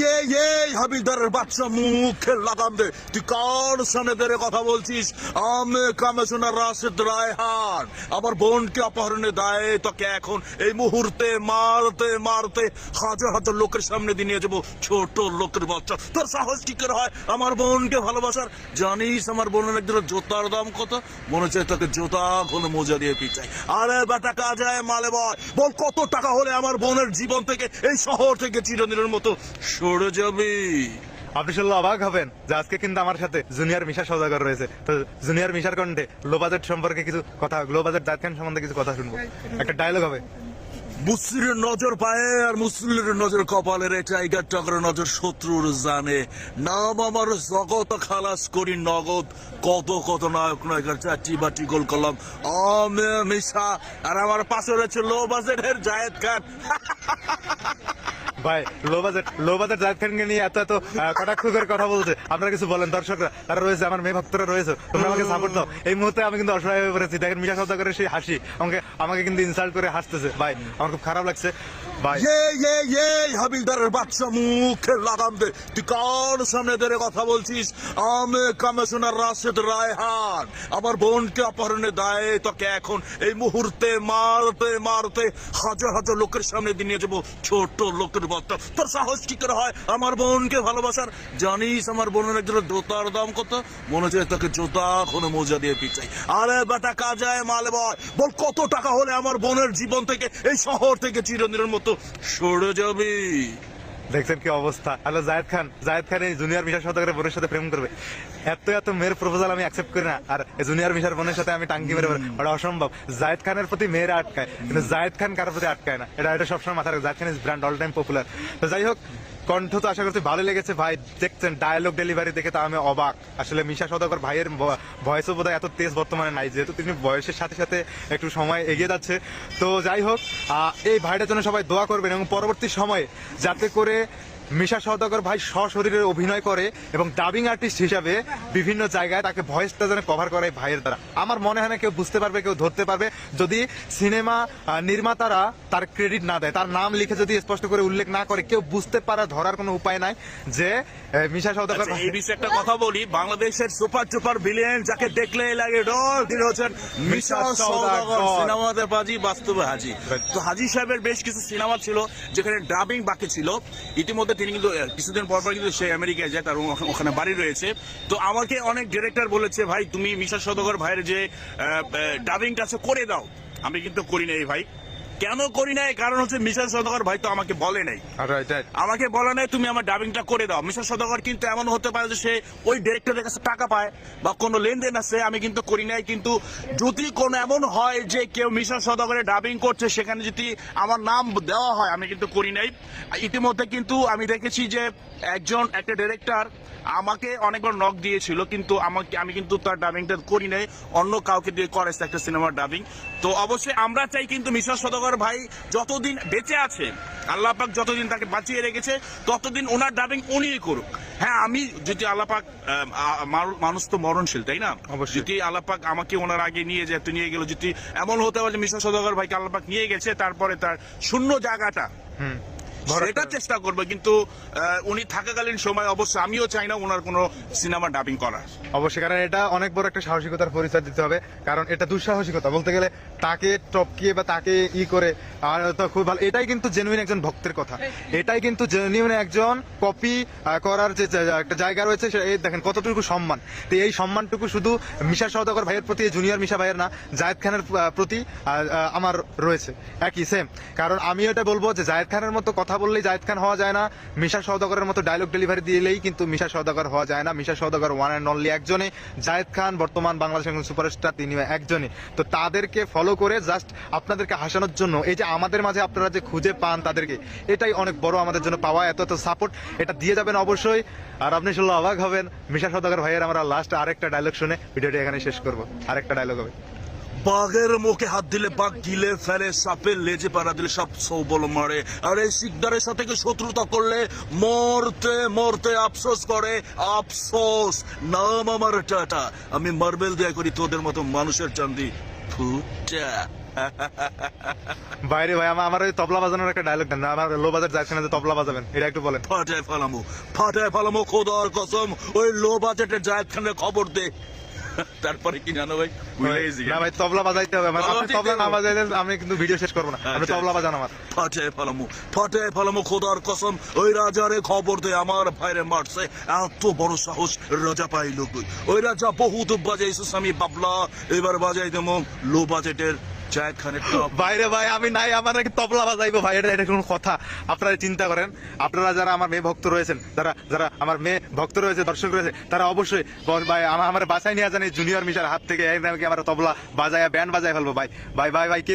এই এই হাবিলদারের বাচ্চা মুখে লাগাম দে। তুই কার সামনে বেড়ে কথা বলছিস? আমি কামেশনার রাশেদ রায়হান। আমার বোনকে অপহরণে দায়ে তোকে এখন এই মুহূর্তে মারতে মারতে হাজার হাজার লোকের সামনে দিয়ে নিয়ে যাব। ছোট লোকের বাচ্চা। তোর সাহস কি করে হয়? আমার বোনকে ভালোবাসার? জানিস আমার বোনের একদিন জোতার দাম কত? মনে হচ্ছে তোকে জোতা কোনো মোজা দিয়ে পিচাই আরে বেটা কাজে মালে বয়। বল কত টাকা হলে আমার বোনের জীবন থেকে এই শহর থেকে চিরদিনের মতো সরে যাবি আপনি শুনলে অবাক হবেন যে আজকে কিন্তু আমার সাথে জুনিয়র মিশা সৌদাগর রয়েছে। তো জুনিয়র মিশার কণ্ঠে লো বাজেট সম্পর্কে কিছু কথা লো বাজেট জাত সম্বন্ধে কিছু কথা শুনব। একটা ডায়লগ হবে। মুসলিমের নজর পায়ে আর মুসলিমের নজর কপালের এই টাইগার টগরের নজর শত্রুর জানে। নাম আমার জগত খালাস করি নগদ। কত কত নায়ক নায়িকার চারটি বাটি গোল করলাম। আমি মিশা আর আমার পাশে রয়েছে লো বাজেটের জায়েদ খান। ভাই লো বাজেট লো বাজেট জাত খানকে নিয়ে এত এত কটাক্ষ করে কথা বলছে। আপনারা কিছু বলেন, দর্শকরা, তারা রয়েছে, আমার মেয়ে ভক্তরা রয়েছে, তোমরা আমাকে সাপোর্ট দাও। এই মুহূর্তে আমি কিন্তু অসহায় হয়ে পড়েছি। দেখেন মিশা করে সেই হাসি, আমাকে আমাকে কিন্তু ইনসাল্ট করে হাসতেছে। ভাই, আমার খুব খারাপ লাগছে। লাগাম দে। তুই কার সামনে কথা বলছিস? আমি আমার বোনকে অপহরণে দায়ে তোকে এখন এই মুহূর্তে মারতে মারতে হাজার হাজার লোকের সামনে দিয়ে যাব। ছোট লোকের বাচ্চা তোর সাহস কি করে হয়? আমার বোনকে ভালোবাসার? জানিস আমার বোনের একজন জোতার দাম কত? মনে হচ্ছে তোকে জোতা কোনো মোজা দিয়ে পিচাই আরে বেটা কাজে মালে বল কত টাকা হলে আমার বোনের জীবন থেকে এই শহর থেকে চিরদিনের মতো সরে যাবে। দেখছেন কি অবস্থা? হ্যালো জায়দ খান জায়দ খান এই জুনিয়র মিশার সৌদাগরের বোনের সাথে প্রেম করবে। এত এত মেয়ের প্রপোজাল আমি অ্যাকসেপ্ট করি না। আর জুনিয়র মিশার বোনের সাথে আমি টাঙ্কি মেরে। ওটা অসম্ভব। জায়দ খানের প্রতি মেয়েরা আটকায়, কিন্তু জায়দ খান কারোর প্রতি আটকায় না। এটা এটা সবসময় মাথায় রাখে Zayed Khan is brand all time popular তো যাই হোক কণ্ঠ তো আশা করছি ভালো লেগেছে। ভাই, দেখছেন ডায়ালগ ডেলিভারি দেখে তা আমি অবাক। আসলে মিশা সদাগর ভাইয়ের ভয়েসও বোধহয় এত তেজ বর্তমানে নাই, যেহেতু তিনি বয়সের সাথে সাথে একটু সময় এগিয়ে যাচ্ছে। তো যাই হোক এই ভাইটার জন্য সবাই দোয়া করবেন এবং পরবর্তী সময়ে যাতে করে মিশা সওদাগর ভাই সশরীরে অভিনয় করে এবং ডাবিং আর্টিস্ট হিসাবে বিভিন্ন জায়গায় তাকে ভয়েসটা যেন কভার করে ভাইয়ের দ্বারা। আমার মনে হয় না কেউ বুঝতে পারবে কেউ ধরতে পারবে। যদি সিনেমা নির্মাতারা তার ক্রেডিট না দেয় তার নাম লিখে যদি স্পষ্ট করে উল্লেখ না করে কেউ বুঝতে পারা ধরার কোনো উপায় নাই যে মিশা সওদাগর আচ্ছা, এই বিষয়ে একটা কথা বলি। বাংলাদেশের সুপার সুপার ভিলেন যাকে দেখলে লাগে ডর তিনি হচ্ছেন মিশা সওদাগর। সিনেমাতে বাজি বাস্তবে হাজি। তো হাজি সাহেবের বেশ কিছু সিনেমা ছিল যেখানে ডাবিং বাকি ছিল। ইতিমধ্যে তিনি কিন্তু কিছুদিন পর পর কিন্তু সে আমেরিকায় যায়, তার ওখানে বাড়ি রয়েছে। তো আমাকে অনেক ডিরেক্টর বলেছে, ভাই, তুমি মিশা সদগর ভাইয়ের যে ডাবিংটা আছে, করে দাও। আমি কিন্তু করি না এই ভাই। কেন করি নাই? কারণ হচ্ছে মিশা সওদাগর ভাই তো আমাকে বলে নাই. আমাকে বলা নাই তুমি আমার ডাবিংটা করে দাও। মিশা সদাগর কিন্তু এমন হতে পারে যে সে ওই ডিরেক্টরের কাছে টাকা পায় বা কোনো লেনদেন আছে আমি কিন্তু করি নাই। কিন্তু যদি কোনো এমন হয় যে কেউ মিশা সদাগরের ডাবিং করছে সেখানে যদি আমার নাম দেওয়া হয় আমি কিন্তু করি নাই। ইতিমধ্যে কিন্তু আমি দেখেছি যে একজন একটা ডিরেক্টর আমাকে অনেকবার নক দিয়েছিল কিন্তু আমাকে আমি কিন্তু তার ডাবিংটা করি নাই। অন্য কাউকে দিয়ে করেছে একটা সিনেমার ডাবিং তো অবশ্যই আমরা চাই কিন্তু মিশা সদাগর ভাই যতদিন বেঁচে আছে আল্লাহ পাক যতদিন তাকে বাঁচিয়ে রেখেছে ততদিন ওনার ডাবিং উনিই করুক। হ্যাঁ আমি যদি আল্লাহ পাক আম, আ- মার- মানুষ তো মরণশীল তাই না? অবশ্যই। যদি আল্লাপাক আমাকে ওনার আগে নিয়ে যেত নিয়ে গেল যদি এমন হতে পারে যে মিশা সদাগর ভাইকে আল্লাপাক নিয়ে গেছে তারপরে তার শূন্য জায়গাটা হুম। সেটা চেষ্টা করবে কিন্তু উনি থাকাকালীন সময় অবশ্য আমিও চাই না ওনার কোনো সিনেমা ডাবিং করার। অবশ্যই কারণ এটা অনেক বড় একটা সাহসিকতার পরিচয় দিতে হবে কারণ এটা দুঃসাহসিকতা। বলতে গেলে তাকে টপকিয়ে বা তাকে ই করে আর খুব ভালো। এটাই কিন্তু জেনুইন একজন ভক্তের কথা। এটাই কিন্তু জেনুইন একজন কপি করার যে একটা জায়গা রয়েছে দেখেন কতটুকু সম্মান। তো এই সম্মানটুকু শুধু মিশা সওদাগর ভাইয়ের প্রতি জুনিয়র মিশা ভাইয়ের না, জায়েদ খানের প্রতি আমার রয়েছে। একই সেম কারণ আমি এটা বলব যে জায়েদ খানের মতো কথা বললেই জায়েদ খান হওয়া যায় না। মিশা সওদাগরের মতো ডায়লগ ডেলিভারি দিলেই কিন্তু মিশা সওদাগর হওয়া যায় না। Misha Saudagar one and only একজনে জায়েদ খান বর্তমান বাংলাদেশের সুপারস্টার তিনি একজনে তো তাদেরকে ফলো করে জাস্ট আপনাদেরকে হাসানোর জন্য, এই যে আমাদের মাঝে আপনারা যে খুঁজে পান তাদেরকে, এটাই অনেক বড় আমাদের জন্য পাওয়া, এত এত সাপোর্ট এটা দিয়ে যাবেন অবশ্যই। আর আপনি শুনলে অবাক হবেন, মিশা সওদাগর ভাইয়ের আমরা লাস্ট আরেকটা ডায়লগ শুনে ভিডিওটি এখানে শেষ করব। আরেকটা ডায়লগ হবে। বাঘের মুখে হাত দিলে বাঘ গিলে ফেলে, সাপে লেজে পাড়া দিলে সব সৌবল মারে। আর এই শিকদারের সাথে শত্রুতা করলে? মরতে মরতে আফসোস করে, আফসোস। নাম আমার টাটা। আমি মার্বেল দেয়া করি তোদের মতো মানুষের চান্দি ফুটা বাইরে ভাই আমার আমার ওই তবলা বাজানোর একটা ডায়লগ দেন আমার লো বাজার জায়েদ খান যে তবলা বাজাবেন এটা একটু বলেন। ফাটায় ফেলামো ফাটায় ফেলামো খোদার কসম ওই লো বাজেটের জায়েদ খানের খবর দে। তারপরে কি জানো ভাই না ভাই তবলা বাজাইতে হবে আমার আপনি তবলা না বাজাইলে আমি কিন্তু ভিডিও শেষ করব না আপনি আচ্ছা, তবলা বাজান আমার। ফেলামো ফাটায় ফেলামো খোদার কসম ওই রাজারে খবর দে আমার ভাইরে মারছে এত বড় সাহস রাজা পাইল কই? ওই রাজা বহুত বাজাইছে আমি বাবলা এবার বাজাই দেবো লো বাজেটের বাইরে ভাই আমি নাই, আমার নাকি তবলা বাজাইবো ভাই, এটা এটা কোনো কথা। আপনারা চিন্তা করেন, আপনারা যারা আমার মেয়ে ভক্ত রয়েছেন, যারা যারা আমার মেয়ে ভক্ত রয়েছে, দর্শক রয়েছে, তারা অবশ্যই ভাই আমার আমার বাসায় নিয়ে জানি জুনিয়র মিশার হাত থেকে। একদম আমার তবলা বাজায় ব্যান্ড বাজায় ফেলব ভাই। ভাই ভাই ভাই কে